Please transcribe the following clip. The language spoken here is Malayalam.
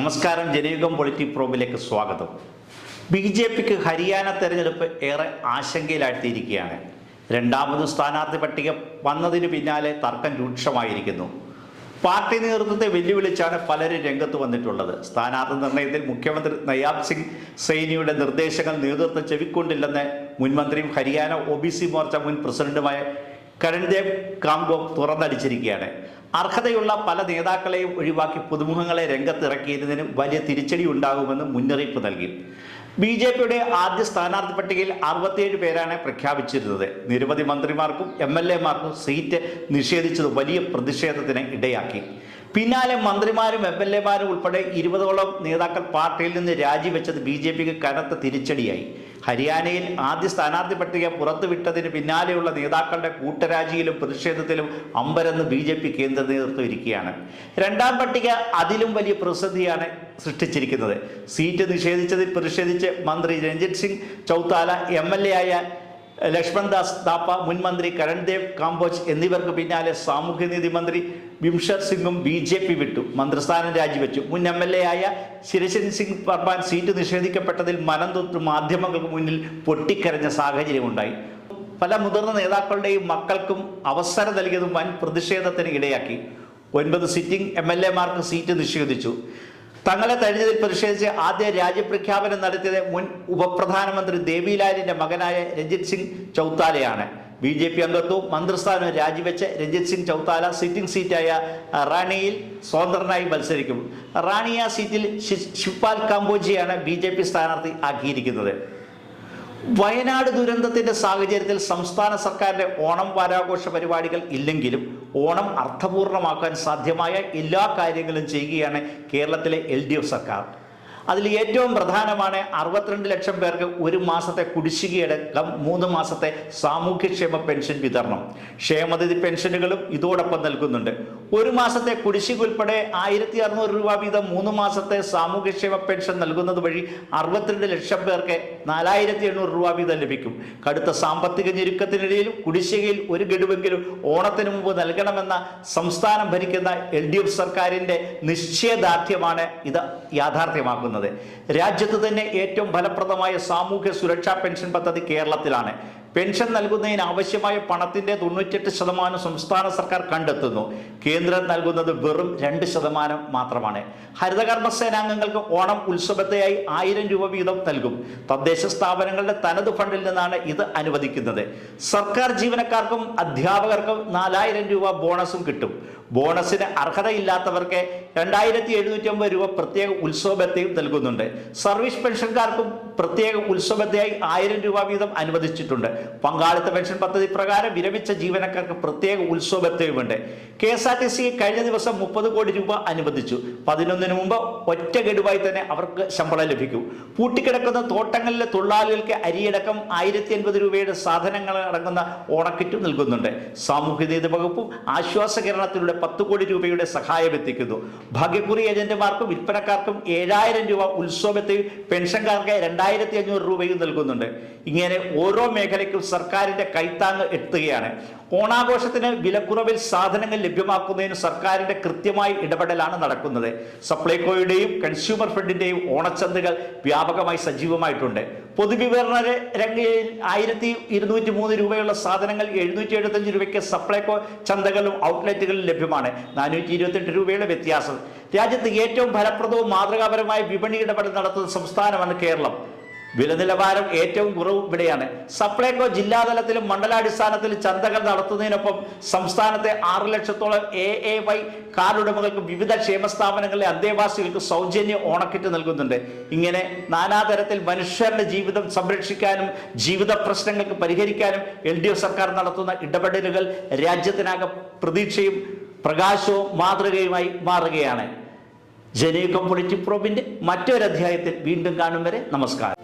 നമസ്കാരം ജനയുഗം പൊളിറ്റി പ്രോബിലേക്ക് സ്വാഗതം. ബി ജെ പിക്ക് ഹരിയാന തെരഞ്ഞെടുപ്പ് ഏറെ ആശങ്കയിലാഴ്ത്തിയിരിക്കുകയാണ്. രണ്ടാമത് സ്ഥാനാർത്ഥി പട്ടിക വന്നതിന് പിന്നാലെ തർക്കം രൂക്ഷമായിരിക്കുന്നു. പാർട്ടി നേതൃത്വത്തെ വെല്ലുവിളിച്ചാണ് പലരും രംഗത്ത് വന്നിട്ടുള്ളത്. സ്ഥാനാർത്ഥി നിർണയത്തിൽ മുഖ്യമന്ത്രി നയാബ് സിംഗ് സൈനിയുടെ നിർദ്ദേശങ്ങൾ നേതൃത്വം ചെവിക്കൊണ്ടില്ലെന്ന് മുൻമന്ത്രിയും Haryana O B C Morcha മുൻ പ്രസിഡന്റുമായ കരൺദേവ് കാംഗോ തുറന്നടിച്ചിരിക്കുകയാണ്. അർഹതയുള്ള പല നേതാക്കളെയും ഒഴിവാക്കി പുതുമുഖങ്ങളെ രംഗത്തിറക്കിയതിന് വലിയ തിരിച്ചടി ഉണ്ടാകുമെന്ന് മുന്നറിയിപ്പ് നൽകി. ബി ജെ പിയുടെ ആദ്യ സ്ഥാനാർത്ഥി പട്ടികയിൽ അറുപത്തിയേഴ് പേരാണ് പ്രഖ്യാപിച്ചിരുന്നത്. നിരവധി മന്ത്രിമാർക്കും എം എൽ എമാർക്കും സീറ്റ് നിഷേധിച്ചത് വലിയ പ്രതിഷേധത്തിന് ഇടയാക്കി. പിന്നാലെ മന്ത്രിമാരും എം എൽ എമാരും ഉൾപ്പെടെ ഇരുപതോളം നേതാക്കൾ പാർട്ടിയിൽ നിന്ന് രാജിവെച്ചത് ബി ജെ പിക്ക് കനത്ത തിരിച്ചടിയായി. ഹരിയാനയിൽ ആദ്യ സ്ഥാനാർത്ഥി പട്ടിക പുറത്തുവിട്ടതിന് പിന്നാലെയുള്ള നേതാക്കളുടെ കൂട്ടരാജിയിലും പ്രതിഷേധത്തിലും അമ്പരന്ന് ബി ജെ പി കേന്ദ്ര നേതൃത്വം ഇരിക്കുകയാണ്. രണ്ടാം പട്ടിക അതിലും വലിയ പ്രതിസന്ധിയാണ് സൃഷ്ടിച്ചിരിക്കുന്നത്. സീറ്റ് നിഷേധിച്ചതിൽ പ്രതിഷേധിച്ച് മന്ത്രി Ranjit Singh Chautala M L A ആയ ലക്ഷ്മൺ ദാസ് താപ്പ മുൻ മന്ത്രി കരൺദേവ് കാംബോജ് എന്നിവർക്ക് പിന്നാലെ സാമൂഹ്യനീതി മന്ത്രി ബിംഷർ സിംഗും ബി ജെ പി വിട്ടു മന്ത്രിസ്ഥാനം രാജിവെച്ചു. മുൻ എം എൽ എ ആയ ശിരശൻ സിംഗ് പർമാൻ സീറ്റ് നിഷേധിക്കപ്പെട്ടതിൽ മനം തൊട്ട് മാധ്യമങ്ങൾക്ക് മുന്നിൽ പൊട്ടിക്കരഞ്ഞ സാഹചര്യമുണ്ടായി. പല മുതിർന്ന നേതാക്കളുടെയും മക്കൾക്കും അവസരം നൽകിയതും വൻ പ്രതിഷേധത്തിന് ഇടയാക്കി. ഒൻപത് സിറ്റിംഗ് എം എൽ എമാർക്ക് സീറ്റ് നിഷേധിച്ചു. തങ്ങളെ തഴിഞ്ഞതിൽ പ്രതിഷേധിച്ച് ആദ്യ രാജ്യപ്രഖ്യാപനം നടത്തിയത് മുൻ ഉപപ്രധാനമന്ത്രി ദേവിലാലിന്റെ മകനായ രഞ്ജിത് സിംഗ് ചൗത്താലയാണ്. ബി ജെ പി അംഗത്വവും മന്ത്രിസ്ഥാനവും രാജിവെച്ച് രഞ്ജിത് സിംഗ് ചൗത്താല സിറ്റിംഗ് സീറ്റായ റാണിയിൽ സ്വതന്ത്രനായി മത്സരിക്കും. റാണിയ സീറ്റിൽ ശി- ശിവ്പാൽ കാംബോജിയാണ് ബി ജെ പി സ്ഥാനാർത്ഥി ആക്കിയിരിക്കുന്നത്. വയനാട് ദുരന്തത്തിന്റെ സാഹചര്യത്തിൽ സംസ്ഥാന സർക്കാരിന്റെ ഓണം വാരാഘോഷ പരിപാടികൾ ഇല്ലെങ്കിലും ഓണം അർത്ഥപൂർണമാക്കാൻ സാധ്യമായ എല്ലാ കാര്യങ്ങളും ചെയ്യുകയാണ് കേരളത്തിലെ എൽ സർക്കാർ. അതിൽ ഏറ്റവും പ്രധാനമാണ് അറുപത്തിരണ്ട് ലക്ഷം പേർക്ക് ഒരു മാസത്തെ കുടിശ്ശികയടക്കം മൂന്ന് മാസത്തെ സാമൂഹ്യക്ഷേമ പെൻഷൻ വിതരണം. ക്ഷേമനിധി പെൻഷനുകളും ഇതോടൊപ്പം നൽകുന്നുണ്ട്. ഒരു മാസത്തെ കുടിശ്ശിക ഉൾപ്പെടെ ആയിരത്തി അറുന്നൂറ് രൂപ വീതം മൂന്ന് മാസത്തെ സാമൂഹ്യക്ഷേമ പെൻഷൻ നൽകുന്നത് വഴി അറുപത്തിരണ്ട് ലക്ഷം പേർക്ക് നാലായിരത്തി എണ്ണൂറ് രൂപ വീതം ലഭിക്കും. കടുത്ത സാമ്പത്തിക ഞെരുക്കത്തിനിടയിലും കുടിശ്ശികയിൽ ഒരു ഗഡുവെങ്കിലും ഓണത്തിന് മുമ്പ് നൽകണമെന്ന സംസ്ഥാനം ഭരിക്കുന്ന എൽ ഡി എഫ് സർക്കാരിന്റെ നിശ്ചയദാർഢ്യമാണ് ഇത് യാഥാർത്ഥ്യമാക്കുന്നത്. രാജ്യത്ത് തന്നെ ഏറ്റവും ഫലപ്രദമായ സാമൂഹ്യ സുരക്ഷാ പെൻഷൻ പദ്ധതി കേരളത്തിലാണ്. പെൻഷൻ നൽകുന്നതിന് ആവശ്യമായ പണത്തിന്റെ തൊണ്ണൂറ്റെട്ട് ശതമാനം സംസ്ഥാന സർക്കാർ കണ്ടെത്തുന്നു. കേന്ദ്രം നൽകുന്നത് വെറും രണ്ട് ശതമാനം മാത്രമാണ്. ഹരിതകർമ്മ സേനാംഗങ്ങൾക്ക് ഓണം ഉത്സവത്തെയായി ആയിരം രൂപ വീതം നൽകും. തദ്ദേശ സ്ഥാപനങ്ങളുടെ തനത് ഫണ്ടിൽ നിന്നാണ് ഇത് അനുവദിക്കുന്നത്. സർക്കാർ ജീവനക്കാർക്കും അധ്യാപകർക്കും നാലായിരം രൂപ ബോണസും കിട്ടും. ബോണസിന് അർഹതയില്ലാത്തവർക്ക് രണ്ടായിരത്തി എഴുന്നൂറ്റി അമ്പത് രൂപ പ്രത്യേക ഉത്സവത്തെയും നൽകുന്നുണ്ട്. സർവീസ് പെൻഷൻകാർക്കും പ്രത്യേക ഉത്സവത്തെയായി ആയിരം രൂപ വീതം അനുവദിച്ചിട്ടുണ്ട്. പങ്കാളിത്ത പെൻഷൻ പദ്ധതി പ്രകാരം വിരമിച്ച ജീവനക്കാർക്ക് പ്രത്യേക ഉത്സവത്തെയുമുണ്ട്. K S R T C കഴിഞ്ഞ ദിവസം മുപ്പത് കോടി രൂപ അനുവദിച്ചു. പതിനൊന്നിന് മുമ്പ് ഒറ്റ ഗഡുവായി തന്നെ അവർക്ക് ശമ്പളം ലഭിക്കും. പൂട്ടിക്കിടക്കുന്ന തോട്ടങ്ങളിലെ തൊഴിലാളികൾക്ക് അരിയടക്കം ആയിരത്തി അൻപത് രൂപയുടെ സാധനങ്ങൾ അടങ്ങുന്ന ഓണക്കിറ്റ് നൽകുന്നുണ്ട്. സാമൂഹ്യനീതി വകുപ്പും ആശ്വാസ കേരളത്തിലൂടെ പത്ത് കോടി രൂപയുടെ സഹായം എത്തിക്കുന്നു. ഭാഗ്യക്കുറി ഏജന്റുമാർക്കും വിൽപ്പനക്കാർക്കും ഏഴായിരം രൂപ ഉത്സവത്തെയും പെൻഷൻകാർക്ക് രണ്ടായിരത്തി അഞ്ഞൂറ് രൂപയും നൽകുന്നുണ്ട്. ഇങ്ങനെ ഓരോ മേഖലയ്ക്കും സർക്കാരിന്റെ കൈത്താങ് എത്തുകയാണ്. ഓണാഘോഷത്തിന് വിലക്കുറവിൽ സാധനങ്ങൾ ലഭ്യമാക്കുന്നതിന് സർക്കാരിന്റെ കൃത്യമായ ഇടപെടലാണ് നടക്കുന്നത്. സപ്ലൈകോയുടെയും കൺസ്യൂമർ ഫെഡിന്റെയും ഓണച്ചന്തകൾ വ്യാപകമായി സജീവമായിട്ടുണ്ട്. പൊതുവിതരണ രംഗയിൽ ആയിരത്തി ഇരുന്നൂറ്റി മൂന്ന് രൂപയുള്ള സാധനങ്ങൾ എഴുന്നൂറ്റി എഴുപത്തഞ്ച് രൂപയ്ക്ക് സപ്ലൈകോ ചന്തകളും ഔട്ട്ലെറ്റുകളിലും ലഭ്യമാണ്. നാനൂറ്റി ഇരുപത്തെട്ട് രൂപയുടെ വ്യത്യാസം. രാജ്യത്ത് ഏറ്റവും ഫലപ്രദവും മാതൃകാപരമായ വിപണി ഇടപെടൽ നടത്തുന്ന സംസ്ഥാനമാണ് കേരളം. വില നിലവാരം ഏറ്റവും കുറവ് ഇവിടെയാണ്. സപ്ലൈകോ ജില്ലാതലത്തിലും മണ്ഡലാടിസ്ഥാനത്തിൽ ചന്തകൾ നടത്തുന്നതിനൊപ്പം സംസ്ഥാനത്തെ ആറ് ലക്ഷത്തോളം എ എ വൈ കാർഡുടമകൾക്ക് വിവിധ ക്ഷേമ സ്ഥാപനങ്ങളിലെ അന്തേവാസികൾക്ക് സൗജന്യ ഓണക്കിറ്റ് നൽകുന്നുണ്ട്. ഇങ്ങനെ നാനാതരത്തിൽ മനുഷ്യരുടെ ജീവിതം സംരക്ഷിക്കാനും ജീവിത പ്രശ്നങ്ങൾക്ക് പരിഹരിക്കാനും എൽ ഡി എഫ് സർക്കാർ നടത്തുന്ന ഇടപെടലുകൾ രാജ്യത്തിനാകെ പ്രതീക്ഷയും പ്രകാശവും മാതൃകയുമായി മാറുകയാണ്. ജനയുഗം പൊളിറ്റിക് പ്രോബിന്റെ മറ്റൊരു അധ്യായത്തിൽ വീണ്ടും കാണും വരെ നമസ്കാരം.